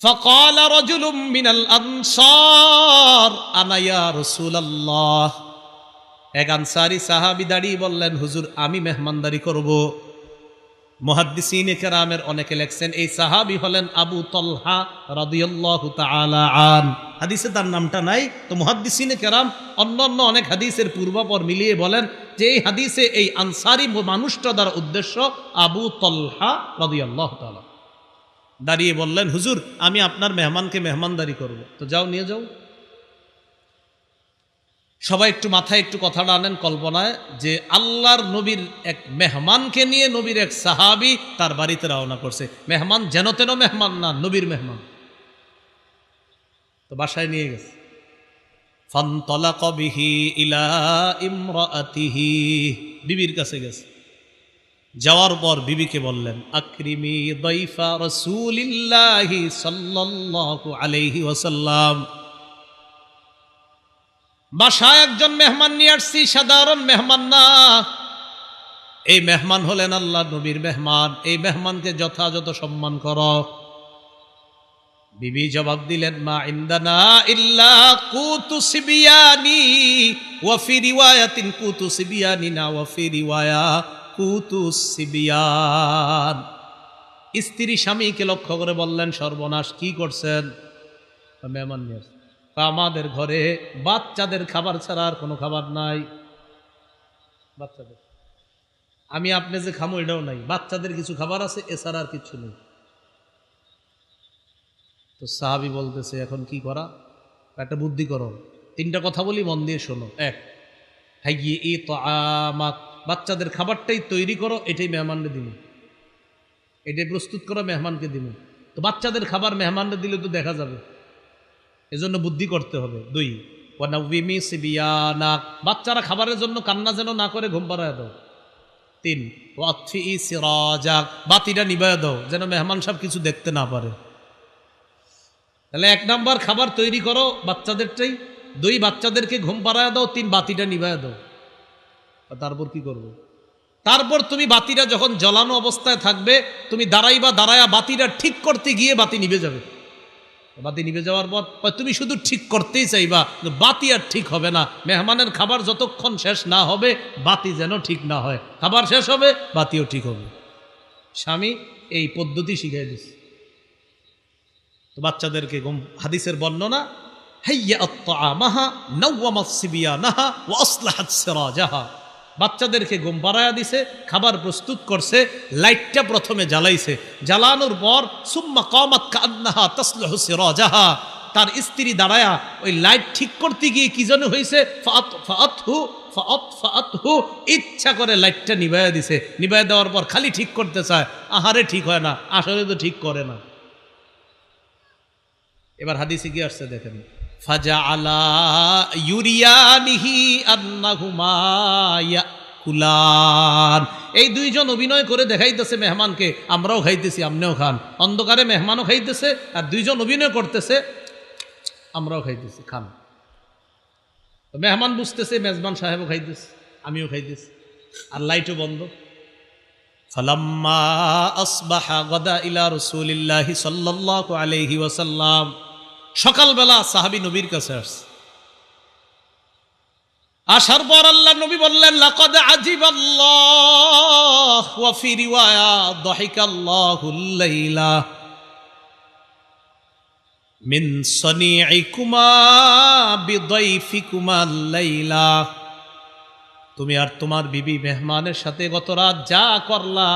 فقال رجل من الأنصار أنا يا رسول الله এক আনসারি সাহাবি দাঁড়িয়ে বললেন হুজুর আমি মেহমানদারি করব মুহাদ্দিসিন কেরামের অনেকে লেখছেন এই সাহাবি হলেন আবু তলহা রাদিয়াল্লাহু তাআলা আন হাদিসে তার নামটা নাই তো মুহাদ্দিসিন কেরাম অন্য অন্য অনেক হাদিসের পূর্বাপর মিলিয়ে বলেন যে এই হাদিসে এই আনসারি মানুষটা দ্বারা উদ্দেশ্য আবু তলহা রাদিয়াল্লাহু তাআলা দাঁড়িয়ে বললেন, হুজুর, আমি আপনার মেহমানকে মেহমানদারি করব। তো যাও, নিয়ে যাও। সবাই একটু মাথায় একটু কথাটা আনেন কল্পনায় যে আল্লাহর নবীর এক মেহমানকে নিয়ে নবীর এক সাহাবি তার বাড়িতে রওনা করছে। মেহমান যেন তেন মেহমান না, নবীর মেহমান। তো বাসায় নিয়ে গেছে। ফান্তলাক কবিহি ইলা ইমরাতিহি। বিবির কাছে গেছে। যাওয়ার পর বিবিকে বললেন, আকরিমি দইফা রসুলিল্লাহি সাল্লাল্লাহু আলাইহি ওয়াসাল্লাম। বাসায় একজন মেহমান নিয়ে আসছি, সাধারণ মেহমান না। এই মেহমান হলেন আল্লাহ নবীর মেহমান। এই মেহমানকে যথাযথ সম্মান কর। বিবি জবাব দিলেন, মা ইন্দানা ইল্লা কুতু সিবিয়ানি, ওয়া ফি রিওয়ায়াতিন কুতু সিবিয়ানি না ওয়া ফি রিওয়ায়া কুতু সিবিয়ান। স্ত্রী স্বামীকে লক্ষ্য করে বললেন, সর্বনাশ, কি করছেন? মেহমান আমাদের ঘরে বাচ্চাদের খাবার ছাড়া আর কোনো খাবার নাই। বাচ্চাদের। আমি আপনি যে খামো, এটাও নাই। বাচ্চাদের কিছু খাবার আছে, এছাড়া আর কিছু নেই। তো সাহাবি বলতেছে, এখন কি করা? একটা বুদ্ধি করো। তিনটা কথা বলি, মন দিয়ে শোনো। এক, হাইয়ে এ তো আমাক বাচ্চাদের খাবারটাই তৈরি করো, এটাই মেহমানকে দিন। এটাই প্রস্তুত করো, মেহমানকে দিন। তো বাচ্চাদের খাবার মেহমানকে দিলে তো দেখা যাবে। এজন্য বুদ্ধি করতে হবে। দুই ওয়ানাউমি সিবিয়ানাক বাচ্চারা খাবারের জন্য কান্না যেন না করে, ঘুম পাড়ায় দাও। তিন সিরাজাক বাতিটা নিবায় দাও, যেন মেহমান সব কিছু দেখতে না পারে। তাহলে এক নাম্বার খাবার তৈরি করো বাচ্চাদেরটাই। দুই, বাচ্চাদেরকে ঘুম পাড়ায় দাও। তিন, বাতিটা নিবায় দাও। তারপর কি করবে? তারপর তুমি বাতিটা যখন জ্বলানো অবস্থায় থাকবে, তুমি দাঁড়াইবা দাঁড়ায়া বাতিটা ঠিক করতে গিয়ে বাতি নিভে যাবে। বাতি নিভে যাওয়ার পর তুমি শুধু ঠিক করতেই চাইবা বাতি আর ঠিক হবে না। মেহমানের খাবার যতক্ষণ শেষ না হবে, বাতি যেন ঠিক না হয়। খাবার শেষ হবে, বাতিও ঠিক হবে। স্বামী এই পদ্ধতি শিখিয়ে দিচ্ছে তো বাচ্চাদেরকে গম হাদিসের বর্ণনা, হাইয়া আত্মামাহা নওয়ামাত সিবিয়ানাহা ওয়া আসলাহাত সিরাজাহা। বাচ্চাদেরকে ঘুম পাড়ায়া দিছে, খাবার প্রস্তুত করছে, লাইটটা প্রথমে জ্বালাইছে। জ্বালানোর পর, সুম্মা কমাত কান্নাহা তসলহ সিরাজাহা তার স্ত্রী দাঁড়ায়া, ওই লাইট ঠিক করতে গিয়ে কি যেন হয়েছে ইচ্ছা করে লাইটটা নিভাইয়া দিছে। নিভাইয়া দেওয়ার পর খালি ঠিক করতে চায়। আহারে, ঠিক হয় না, আসলে তো ঠিক করে না। এবার হাদিসে কি আসছে দেখেন? ফাজা আলা ইউরিয়ানিহি আন্নাহুমা কুলান এই দুইজন অভিনয় করে দেখাইতেছে মেহমানকে, আমরাও খাইতেছি আপনিও খান। অন্ধকারে মেহমানও খাইতেছে আর দুইজন অভিনয় করতেছে, আমরাও খাইতেছি, খান। মেহমান বুঝতেছে, মেজবান সাহেবও খাইতেছে, আমিও খাইতেছি, আর লাইটও বন্ধ। ফালাম্মা আসবাহা গদা ইলা রসুলিল্লাহি সাল্লাল্লাহু আলাইহি ওয়াসাল্লাম। সকালবেলা সাহাবী নবীর কাছে আসছে। আসার পর আল্লাহ নবী বললেন আল্লাহ তুমি আর তোমার বিবি মেহমানের সাথে গত রাত যা করলা,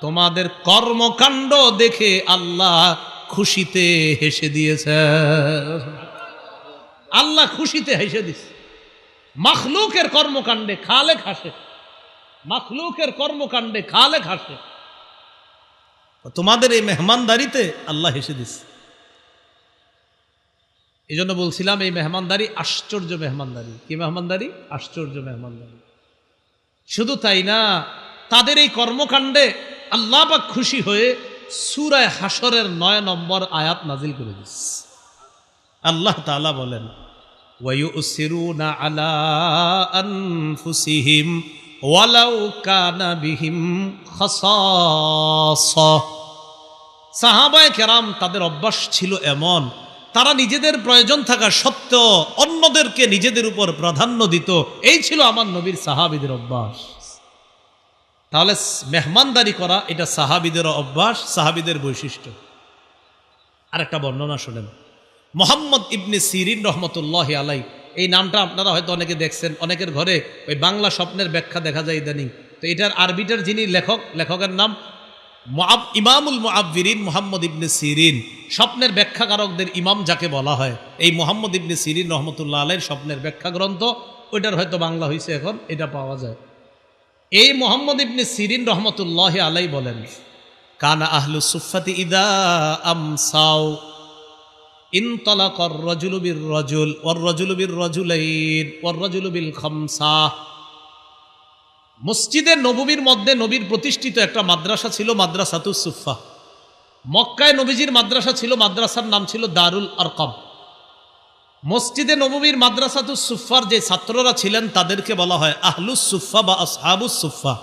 তোমাদের কর্মকাণ্ড দেখে আল্লাহ খুশিতে হেসে দিয়েছে। আল্লাহ খুশিতে হেসে দিছে। মাখলুকের কর্মকাণ্ডে খালে খাসে। মাখলুকের কর্মকাণ্ডে খালে খাসে। তোমাদের এই মেহমানদারিতে আল্লাহ হেসে দিছে। এই জন্য বলছিলাম এই মেহমানদারি আশ্চর্য মেহমানদারি। কি মেহমানদারি? আশ্চর্য মেহমানদারি। শুধু তাই না তাদের এই কর্মকাণ্ডে আল্লাহ পাক খুশি হয়ে সুরায় হাসরের নয় নম্বর আয়াত নাজিল করে দিস। আল্লাহ তালা বলেন, ওয়ায়ুসিরুনা আলা আনফুসিহিম ওয়ালাউ কানা বিহিম খাসাস। সাহাবায়ে কেরাম তাদের অভ্যাস ছিল এমন, তারা নিজেদের প্রয়োজন থাকা সত্ত্বেও অন্যদেরকে নিজেদের উপর প্রাধান্য দিত। এই ছিল আমার নবীর সাহাবিদের অভ্যাস। তাহলে মেহমানদারি করা এটা সাহাবিদের অভ্যাস, সাহাবিদের বৈশিষ্ট্য। আরেকটা বর্ণনা শোনেন। মোহাম্মদ ইবনে সিরিন রহমতুল্লাহ আলাই এই নামটা আপনারা হয়তো অনেকে দেখছেন, অনেকের ঘরে ওই বাংলা স্বপ্নের ব্যাখ্যা দেখা যায় ইদানিং। তো এটার আরবিটার যিনি লেখক, লেখকের নাম ইমামুল মুআব্বিরিন মোহাম্মদ ইবনে সিরিন। স্বপ্নের ব্যাখ্যাকারকদের ইমাম যাকে বলা হয়, এই মোহাম্মদ ইবনে সিরিন রহমতুল্লাহ আলাইয়ের স্বপ্নের ব্যাখ্যা গ্রন্থ ওইটার হয়তো বাংলা হয়েছে এখন, এটা পাওয়া যায়। এই মোহাম্মদ ইবনে সিরিন রহমতুল্লাহ আলাই বলেন, কানা আহলু সুফাতি ইদা আম সাউ ইনতলাক ইনতলাকর রজুলুবির রজুল ওর রজুলুবির রজুলাইন ওর রজুলুবিল খমসা। মসজিদে নববীর মধ্যে নবীর প্রতিষ্ঠিত একটা মাদ্রাসা ছিল মাদ্রাসাতু সুফা মক্কায় নবীজির মাদ্রাসা ছিল, মাদ্রাসার নাম ছিল দারুল আরকম। মসজিদে নবমীর মাদ্রাসাতু সুফার যে ছাত্ররা ছিলেন তাদেরকে বলা হয় আহলুস সুফা বা আসহাবুস সুফা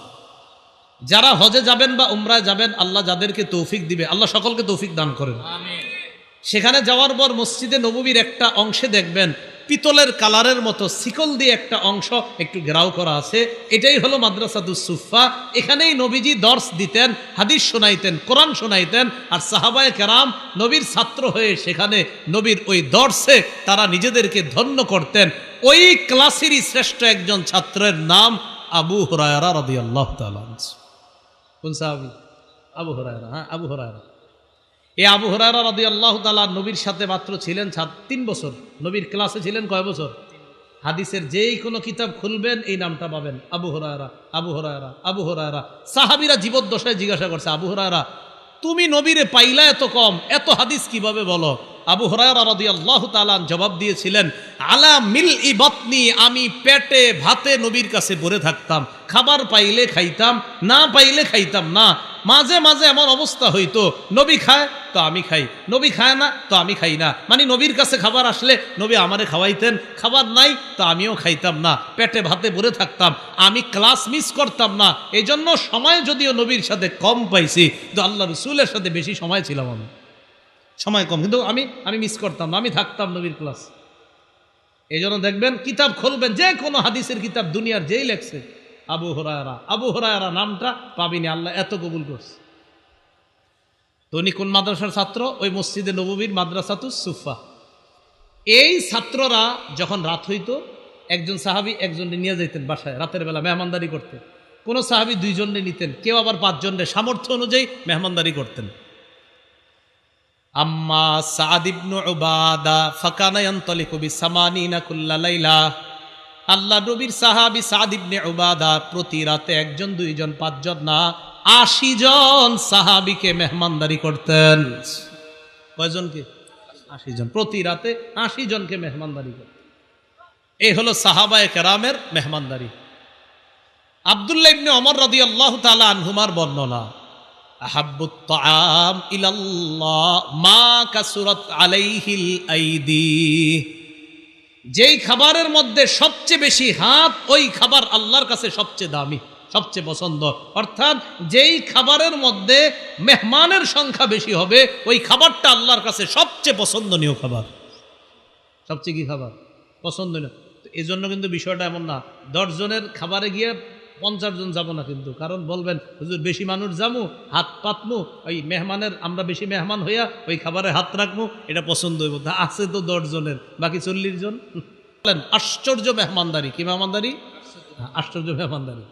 যারা হজে যাবেন বা উমরায় যাবেন আল্লাহ যাদেরকে তৌফিক দিবে আল্লাহ সকলকে তৌফিক দান করেন। সেখানে যাওয়ার পর মসজিদে নবমীর একটা অংশে দেখবেন পিতলের কালারের মতো শিকল দিয়ে একটা অংশ একটু ঘেরাও করা আছে। এটাই হলো মাদ্রাসাতুস সুফা এখানেই নবীজি দর্শ দিতেন, হাদিস শোনাইতেন, কোরআন শোনাইতেন, আর সাহাবায় কেরাম নবীর ছাত্র হয়ে সেখানে নবীর ওই দর্শে তারা নিজেদেরকে ধন্য করতেন। ওই ক্লাসেরই শ্রেষ্ঠ একজন ছাত্রের নাম আবু হরায়রা রদি আল্লাহ কোন সাহাবি? আবু হরায়রা হ্যাঁ আবু হরায়রা। এই আবু হরারা রাদি আল্লাহ তালা নবীর সাথে মাত্র ছিলেন তিন বছর। নবীর ক্লাসে ছিলেন কয় বছর? হাদিসের যেই কোনো কিতাব খুলবেন, এই নামটা পাবেন, আবু হরায়রা আবু হরায়রা আবু হরায়রা। সাহাবিরা জীবদ্দশায় জিজ্ঞাসা করছে, আবু হরায়রা, তুমি নবীরে পাইলা এত কম, এত হাদিস কীভাবে বলো? আবু রদি জবাব দিয়েছিলেন, আলা মিল ই বতনি, আমি পেটে, ভাতে নবীর কাছে পড়ে থাকতাম, খাবার পাইলে খাইতাম, না পাইলে খাইতাম না। মাঝে মাঝে এমন অবস্থা হইতো, নবী খায় তো আমি খাই, নবী খায় না তো আমি খাই না। মানে নবীর কাছে খাবার আসলে নবী আমারে খাওয়াইতেন, খাবার নাই তো আমিও খাইতাম না, পেটে, ভাতে ভরে থাকতাম, আমি ক্লাস মিস করতাম না। এই জন্য সময় যদিও নবীর সাথে কম পাইছি তো আল্লাহ রসুলের সাথে বেশি সময় ছিলাম আমি। সময় কম। কিন্তু আমি আমি মিস করতাম না, আমি থাকতাম নবীর ক্লাস এই জন্য দেখবেন কিতাব খুলবেন যে কোনো হাদিসের কিতাব দুনিয়ার যেই লেখছে, আবু হরায়রা। আবু হরায়রা নামটা পাবিনি, আল্লাহ এত কবুল করছে। তো উনি কোন মাদ্রাসার ছাত্র? ওই মসজিদে নববীর মাদ্রাসাতু সুফা এই ছাত্ররা যখন রাত হইত, একজন সাহাবি একজনকে নিয়ে যেতেন বাসায়, রাতের বেলা মেহমানদারি করতে। কোনো সাহাবি দুইজনে নিতেন, কেউ আবার পাঁচজনের। সামর্থ্য অনুযায়ী মেহমানদারি করতেন। আম্মা সাদ ইবনু উবাদা ফাকানা ইয়ানতালিকু বিসামানিনা কুল্লা লাইলা। আল্লাহ নবীর সাহাবি সাদ উবাদা প্রতি রাতে একজন, দুইজন, পাঁচজন না, আশি জন সাহাবিকে মেহমানদারি করতেন। কয়জনকে আশি জন। প্রতি রাতে আশি জনকে মেহমানদারি করতেন। এই হলো সাহাবায়ে কেরামের মেহমানদারি। আবদুল্লাহ ইবনে অমর রাদি আল্লাহ তালা আনহুমার বর্ণনা। আহাব্বুত তাআম ইলাল্লাহ, মা কাসুরাত আলাইহিল আইদি। যেই খাবারের মধ্যে সবচেয়ে বেশি হাত, ওই খাবার আল্লাহর কাছে সবচেয়ে দামি, সবচেয়ে পছন্দ। অর্থাৎ যেই খাবারের মধ্যে মেহমানের সংখ্যা বেশি হবে, ওই খাবারটা আল্লাহর কাছে সবচেয়ে পছন্দনীয় খাবার। সবচেয়ে কি খাবার? পছন্দনীয়। এই জন্য কিন্তু বিষয়টা এমন না। দশজনের খাবারে গিয়ে পঞ্চাশ জন যাবো না কিন্তু কারণ বলবেন হুজুর বেশি মানুষ যাবো হাত পাতমু ওই মেহমানের আমরা বেশি মেহমান হইয়া ওই খাবারে হাত রাখবো এটা পছন্দ হইব তা আছে তো দশ জনের বাকি চল্লিশ জন বলেন আশ্চর্য মেহমানদারি কি মেহমানদারি হ্যাঁ, আশ্চর্য মেহমানদারি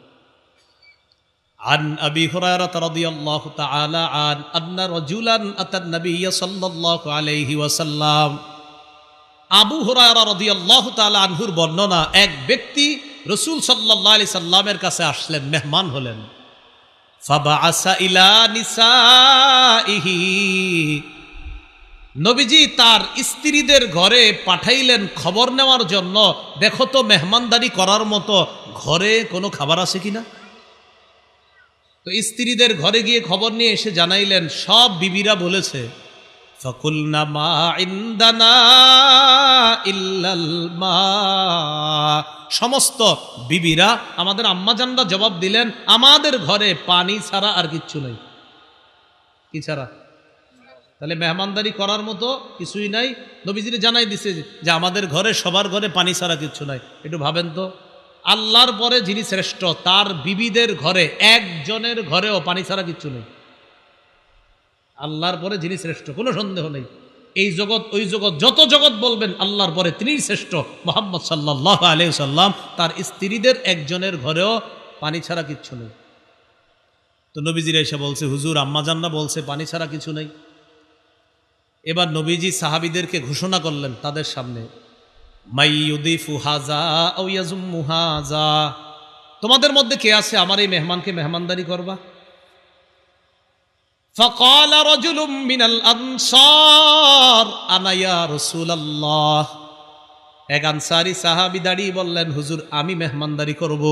عن أبي هريرة رضي الله تعالى عن أن رجلا أتى النبي صلى الله عليه وسلم আবু হুরায়রা রাদিয়াল্লাহু তাআলা আনহুর বর্ণনা এক ব্যক্তি রসুল সাল্লাল্লাহু আলাইহি সাল্লামের কাছে আসলেন, মেহমান হলেন। ইলা নিসাইহি নবীজি তার স্ত্রীদের ঘরে পাঠাইলেন খবর নেওয়ার জন্য। দেখো তো, মেহমানদারি করার মতো ঘরে কোনো খাবার আছে কিনা তো স্ত্রীদের ঘরে গিয়ে খবর নিয়ে এসে জানাইলেন, সব বিবিরা বলেছে ইন্দানা ইল্লাল মা সমস্ত বিবিরা, আমাদের আম্মাজানরা জবাব দিলেন, আমাদের ঘরে পানি ছাড়া আর কিচ্ছু নেই। কি ছাড়া? তাহলে মেহমানদারি করার মতো কিছুই নাই। নবীজিরে জানাই দিছে যে আমাদের ঘরে, সবার ঘরে পানি ছাড়া কিচ্ছু নাই। একটু ভাবেন তো। আল্লাহর পরে যিনি শ্রেষ্ঠ, তার বিবিদের ঘরে, একজনের ঘরেও পানি ছাড়া কিচ্ছু নেই। আল্লাহর পরে যিনি শ্রেষ্ঠ, কোনো সন্দেহ নেই। এই জগৎ, ওই জগৎ, যত জগৎ বলবেন, আল্লাহর পরে তিনিই শ্রেষ্ঠ। মোহাম্মদ সাল্লাহ আলহ সাল্লাম তার স্ত্রীদের একজনের ঘরেও পানি ছাড়া কিচ্ছু নেই। তো নবীজিরা এসে বলছে, হুজুর, আম্মা জান্না বলছে, পানি ছাড়া কিছু নেই। এবার নবীজি সাহাবিদেরকে ঘোষণা করলেন তাদের সামনে তোমাদের মধ্যে কে আছে? আমার এই মেহমানকে মেহমানদারি করবা? فقال رجل من الأنصار أنا يا رسول الله এক আনসারি সাহাবি দাঁড়িয়ে বললেন হুজুর আমি মেহমানদারি করব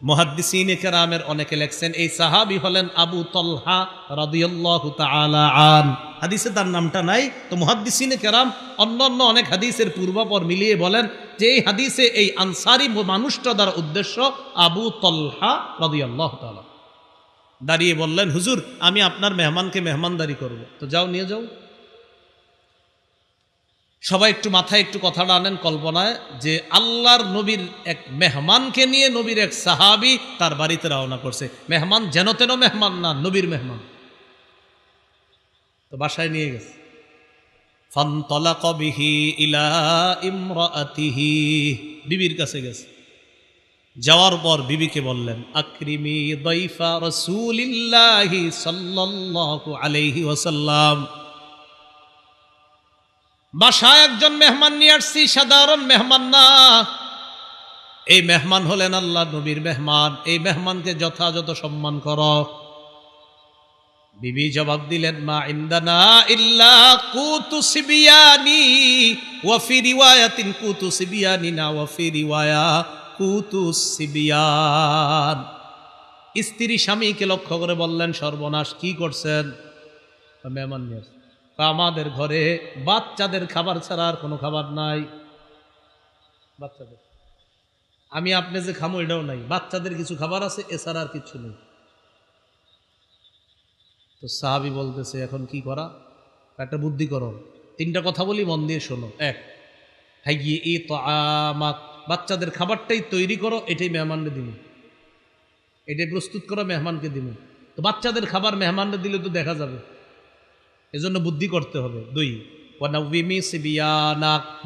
মহাদ্দিসিন কেরামের অনেকে লেখছেন এই সাহাবি হলেন আবু তলহা রাদিয়াল্লাহু তাআলা আন হাদিসে তার নামটা নাই তো মুহাদ্দিসিন কেরাম অন্য অন্য অনেক হাদিসের পূর্বাপর মিলিয়ে বলেন যে এই হাদিসে এই আনসারি মানুষটা দ্বারা উদ্দেশ্য আবু তলহা রাদিয়াল্লাহু তাআলা দাঁড়িয়ে বললেন, হুজুর, আমি আপনার মেহমানকে মেহমানদারি করব। তো যাও, নিয়ে যাও। সবাই একটু মাথায় একটু কথাটা আনেন কল্পনায় যে আল্লাহর নবীর এক মেহমানকে নিয়ে নবীর এক সাহাবি তার বাড়িতে রওনা করছে। মেহমান যেন তেন মেহমান না, নবীর মেহমান। তো বাসায় নিয়ে গেছে। ফান্তলাক কবিহি ইলা ইমরাতিহি। বিবির কাছে গেছে। যাওয়ার পর বিবিকে বললেন, আক্রিমি দৈফা রসুলিল্লাহি সাল্লাল্লাহু আলাইহি ওয়াসাল্লাম। বাসায় একজন মেহমান নিয়ে আসছি, সাধারণ মেহমান না। এই মেহমান হলেন আল্লাহ নবীর মেহমান। এই মেহমানকে যথাযথ সম্মান কর। বিবি জবাব দিলেন, মা ইন্দানা ইল্লা কুতু সিবিয়ানি, ওয়া ফি রিওয়ায়াতিন কুতু সিবিয়ানি না ওয়া ফি রিওয়ায়া কুতু সিবিয়ান। স্ত্রী স্বামীকে লক্ষ্য করে বললেন, সর্বনাশ, কি করছেন? মেহমান আমাদের ঘরে বাচ্চাদের খাবার ছাড়া আর কোনো খাবার নাই। বাচ্চাদের? আমি আপনি যে খামো, এটাও নাই। বাচ্চাদের কিছু খাবার আছে, এছাড়া আর কিছু নেই। তো সাহাবি বলতেছে, এখন কি করা? একটা বুদ্ধি করো। তিনটা কথা বলি, মন দিয়ে শোনো। এক হ্যাঁ গিয়ে এ তো আমাক বাচ্চাদের খাবারটাই তৈরি করো, এটাই মেহমানকে দিন। এটাই প্রস্তুত করো, মেহমানকে দিন। তো বাচ্চাদের খাবার মেহমানকে দিলে তো দেখা যাবে। এজন্য বুদ্ধি করতে হবে। দুই ওয়ানাউমি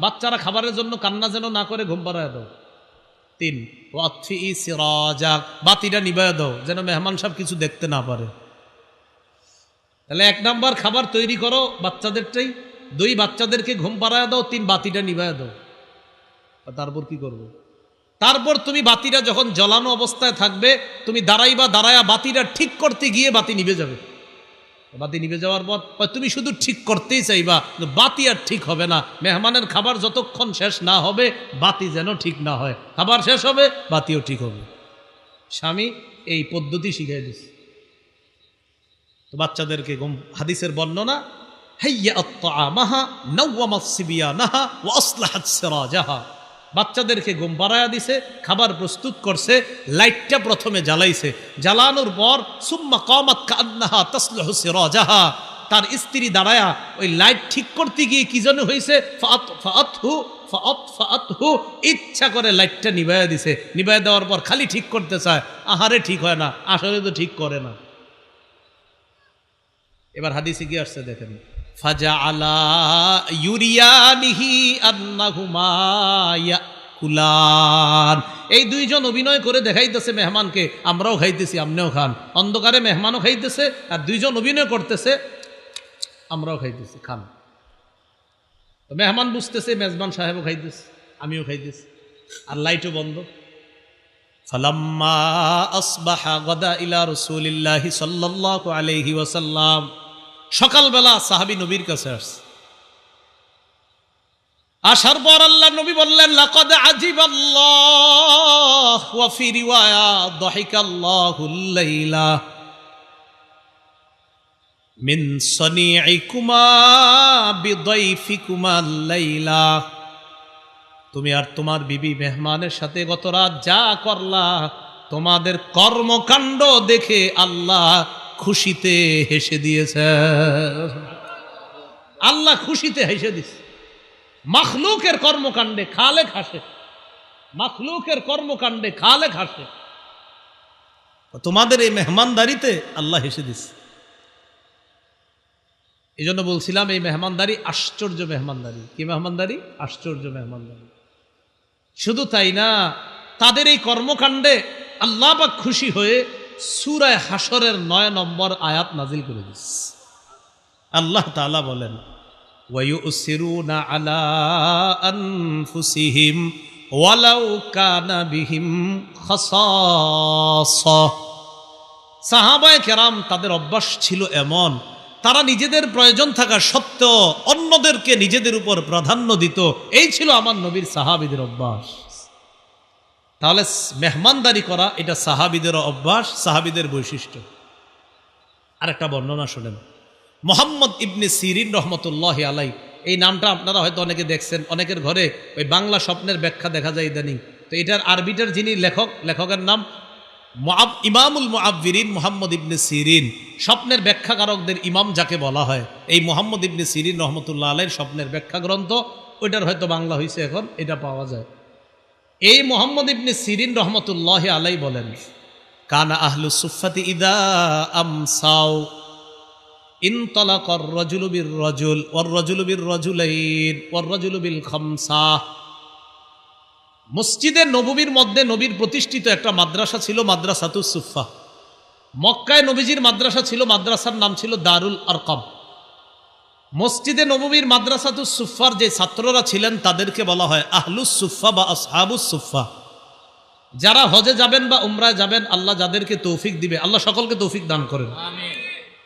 বাচ্চারা খাবারের জন্য কান্না যেন না করে ঘুম পাড়ায় দাও। তিন ওয়াথি বাতিটা নিবায় দাও, যেন মেহমান সব কিছু দেখতে না পারে। তাহলে এক নাম্বার খাবার তৈরি করো বাচ্চাদেরটাই। দুই, বাচ্চাদেরকে ঘুম পাড়ায় দাও। তিন, বাতিটা নিবায় দাও। তারপর কি করব? তারপর তুমি বাতিটা যখন জ্বলানো অবস্থায় থাকবে, তুমি দাঁড়াইবা দাঁড়ায়া বাতিটা ঠিক করতে গিয়ে বাতি নিভে যাবে। বাতি নিভে যাওয়ার পর তুমি শুধু ঠিক করতেই চাইবা বাতি আর ঠিক হবে না। মেহমানের খাবার যতক্ষণ শেষ না হবে, বাতি যেন ঠিক না হয়। খাবার শেষ হবে, বাতিও ঠিক হবে। স্বামী, এই পদ্ধতি শিখিয়ে দিছে তো বাচ্চাদেরকে গম, হাদিসের বর্ণনা, হাইয়া আত্মামাহা নওয়ামাত সিবিয়ানাহা ওয়া আসলাহাত সিরাজাহা। বাচ্চাদেরকে ঘুম পাড়ায়া দিছে, খাবার প্রস্তুত করছে, লাইটটা প্রথমে জ্বালাইছে। জ্বালানোর পর, সুম্মা কামাত কান্নাহা তাসলাহু সিরাজাহা তার স্ত্রী দাঁড়ায়া, ওই লাইট ঠিক করতে গিয়ে কি যেন হয়েছে ইচ্ছা করে লাইটটা নিভাইয়া দিছে। নিভাইয়া দেওয়ার পর খালি ঠিক করতে চায়, আহারে, ঠিক হয় না, আসলে তো ঠিক করে না। এবার হাদিসে কি আসছে দেখেন? ফাজা আলা ইউরিয়ানিহি আন্নাহুমা কুলান এই দুইজন অভিনয় করে দেখাইতেছে মেহমানকে, আমরাও খাইতেছি, আমনেও খান। অন্ধকারে মেহমানও খাইতেছে, আর দুইজন অভিনয় করতেছে, আমরাও খাইতেছি, খান। তো মেহমান বুঝতেছে, মেজবান সাহেবও খাইতেছে, আমিও খাইতেছি, আর লাইটও বন্ধ। ফালাম্মা আসবাহা গদা ইলা রসুলিল্লাহি সাল্লাল্লাহু আলাইহি ওয়াসাল্লাম। সকালবেলা সাহাবী নবীর কাছে আসছে। আসার পর আল্লাহ নবী বললেন লাইলা। তুমি আর তোমার বিবি মেহমানের সাথে গত রাত যা করলা, তোমাদের কর্মকাণ্ড দেখে আল্লাহ খুশিতে হেসে দিয়েছে। আল্লাহ খুশিতে হেসে দিস মাখলুকের কর্মকাণ্ডে খালে খাসে মাখলুকের কর্মকাণ্ডে খালে খাসে তোমাদের এই মেহমানদারিতে আল্লাহ হেসে দিস এই জন্য বলছিলাম, এই মেহমানদারি আশ্চর্য মেহমানদারি। কি মেহমানদারি? আশ্চর্য মেহমানদারি। শুধু তাই না, তাদের এই কর্মকাণ্ডে আল্লাহ খুশি হয়ে সুরায় হাসরের নয় নম্বর আয়াত নাজিল করে দিস। আল্লাহ তাআলা বলেন আলা আনফুসিহিম ওয়ালাউ বিহিম কেরাম তাদের অভ্যাস ছিল এমন, তারা নিজেদের প্রয়োজন থাকা সত্ত্বেও অন্যদেরকে নিজেদের উপর প্রাধান্য দিত। এই ছিল আমার নবীর সাহাবিদের অভ্যাস। তাহলে মেহমানদারি করা, এটা সাহাবিদের অভ্যাস, সাহাবিদের বৈশিষ্ট্য। আরেকটা বর্ণনা শোনেন। মোহাম্মদ ইবনে সিরিন রহমতুল্লাহ আলাই, এই নামটা আপনারা হয়তো অনেকে দেখছেন, অনেকের ঘরে ওই বাংলা স্বপ্নের ব্যাখ্যা দেখা যায় ইদানিং। তো এটার আরবিটার যিনি লেখক, লেখকের নাম ইমামুল মুআব্বিরিন মোহাম্মদ ইবনে সিরিন। স্বপ্নের ব্যাখ্যাকারকদের ইমাম যাকে বলা হয়, এই মোহাম্মদ ইবনে সিরিন রহমতুল্লাহ আলাইয়ের স্বপ্নের ব্যাখ্যা গ্রন্থ ওইটার হয়তো বাংলা হয়েছে এখন, এটা পাওয়া যায়। এই মোহাম্মদ ইবনে সিরিন রহমতুল্লাহ আলাই বলেন, কানা আহলু সুফাতি ইদা আম সাউ ইনতলা কর রজুলুবির রজুল ওর রজুলুবির রজুলাইন ওর রজুলুবিল খমসা মসজিদে নবীর মধ্যে নবীর প্রতিষ্ঠিত একটা মাদ্রাসা ছিল মাদ্রাসাতুস সুফা মক্কায় নবীজির মাদ্রাসা ছিল মাদ্রাসার নাম ছিল দারুল আরকম। মসজিদে নববীর মাদ্রাসাতুস সুফার যে ছাত্ররা ছিলেন তাদেরকে বলা হয় আহলুস সুফা বা আসহাবুস সুফা যারা হজে যাবেন বা উমরায় যাবেন আল্লাহ যাদেরকে তৌফিক দিবে আল্লাহ সকলকে তৌফিক দান করেন।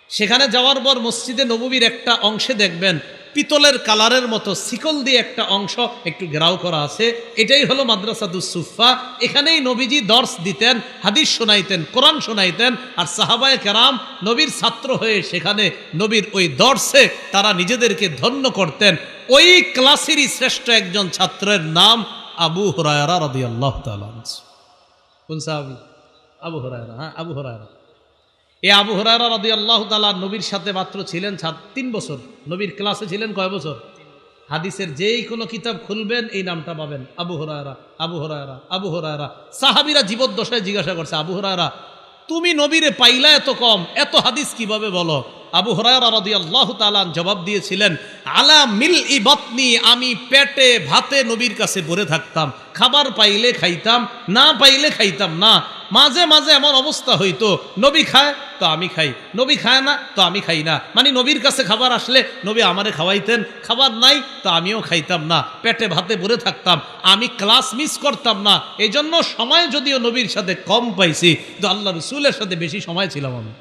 সেখানে যাওয়ার পর মসজিদে নববীর একটা অংশে দেখবেন পিতলের কালারের মতো শিকল দিয়ে একটা অংশ একটু ঘেরাও করা আছে। এটাই হলো মাদ্রাসাদুস সুফা এখানেই নবীজি দর্শ দিতেন, হাদিস শোনাইতেন, কোরআন শোনাইতেন, আর সাহাবায় কেরাম নবীর ছাত্র হয়ে সেখানে নবীর ওই দর্শে তারা নিজেদেরকে ধন্য করতেন। ওই ক্লাসেরই শ্রেষ্ঠ একজন ছাত্রের নাম আবু হরায়রা রদি আল্লাহ কোন সাহাবি? আবু হরায়রা হ্যাঁ আবু হরায়রা। এ আবু হরারা রদি আল্লাহ তালা নবীর সাথে মাত্র ছিলেন ছাত্র তিন বছর। নবীর ক্লাসে ছিলেন কয় বছর? হাদিসের যেই কোনো কিতাব খুলবেন, এই নামটা পাবেন। আবু হরায়রা আবু হরায়রা আবু হরায়রা। সাহাবিরা জীবদ্দশায় জিজ্ঞাসা করছে, আবু হরায়রা, তুমি নবীরে পাইলা এত কম? এত হাদিস কীভাবে বলো? আবু হরায়রা রদি আল্লাহ তালান জবাব দিয়েছিলেন, আলা মিল ই বতনি, আমি পেটে, ভাতে নবীর কাছে ভরে থাকতাম। খাবার পাইলে খাইতাম, না পাইলে খাইতাম না। মাঝে মাঝে এমন অবস্থা হইতো, নবী খায়, তো আমি খাই। নবী খায় না, তো আমি খাই না। মানে নবীর কাছে খাবার আসলে নবী আমারে খাওয়াইতেন, খাবার নাই, তো আমিও খাইতাম না। পেটে ভাতে ভরে থাকতাম, আমি ক্লাস মিস করতাম না। এই জন্য সময় যদিও নবীর সাথে কম পাইছি, কিন্তু আল্লাহ রসুলের সাথে বেশি সময় ছিলাম আমি।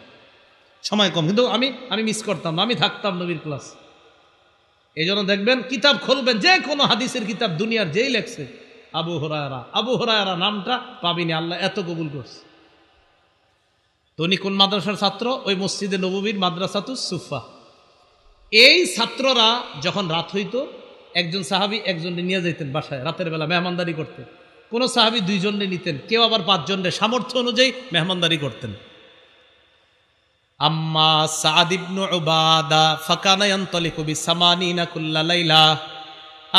সময় কম, কিন্তু আমি আমি মিস করতাম না, আমি থাকতাম নবীর ক্লাস। এই জন্য দেখবেন, কিতাব খুলবেন, যে কোনো হাদিসের কিতাব দুনিয়ার যেই লেখছে। আবু হরায়রা। আবু হরায়রা নামটা পাবিনি, আল্লাহ এত কবুল করছে। তো উনি কোন মাদ্রাসার ছাত্র? ওই মসজিদে নবীর মাদ্রাসাতু সুফা এই ছাত্ররা যখন রাত হইতো, একজন সাহাবি একজনকে নিয়ে যেতেন বাসায়, রাতের বেলা মেহমানদারি করতে কোনো সাহাবি দুইজনে নিতেন, কেউ আবার পাঁচজনের। সামর্থ্য অনুযায়ী মেহমানদারি করতেন। আম্মা সাদ ইবনু ফাকানা ইয়ানতালিকু বিসামানিনা কুল্লা লাইলা।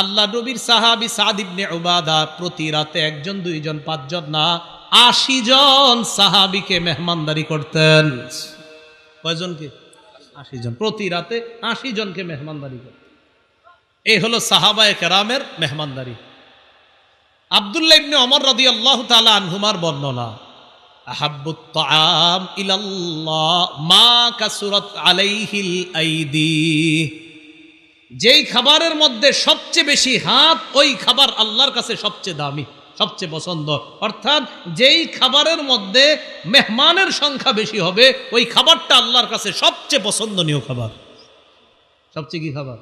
আল্লাহ নবীর সাহাবি সাদিবনে ওবাদা প্রতি রাতে একজন, দুইজন, পাঁচজন না, আশি জন সাহাবিকে মেহমানদারি করতেন। কয়জনকে আশি জন। প্রতি রাতে আশি জনকে মেহমানদারি করতেন। এই হলো সাহাবায়ে কেরামের মেহমানদারি। আবদুল্লাহ ইবনে অমর রাদি আল্লাহ তালা আনহুমার বর্ণনা আহাব্বুত তাআম ইলাল্লাহ মা কাসুরাত আলাইহিল আইদি। যেই খাবারের মধ্যে সবচেয়ে বেশি হাত, ওই খাবার আল্লাহর কাছে সবচেয়ে দামি, সবচেয়ে পছন্দ। অর্থাৎ যেই খাবারের মধ্যে মেহমানের সংখ্যা বেশি হবে, ওই খাবারটা আল্লাহর কাছে সবচেয়ে পছন্দনীয় খাবার। সবচেয়ে কি খাবার?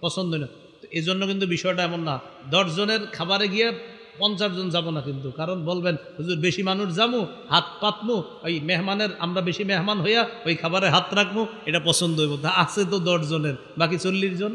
পছন্দনীয়। এই জন্য কিন্তু বিষয়টা এমন না। দশজনের খাবারে গিয়ে পঞ্চাশ জন যাব না কিন্তু। কারণ বলবেন, হুজুর, বেশি মানুষ যাব হাত পাতমু, ওই মেহমানের, আমরা বেশি মেহমান হইয়া ওই খাবারে হাত রাখব এটা পছন্দ হইব আছে তো দশজনের বাকি চল্লিশ জন।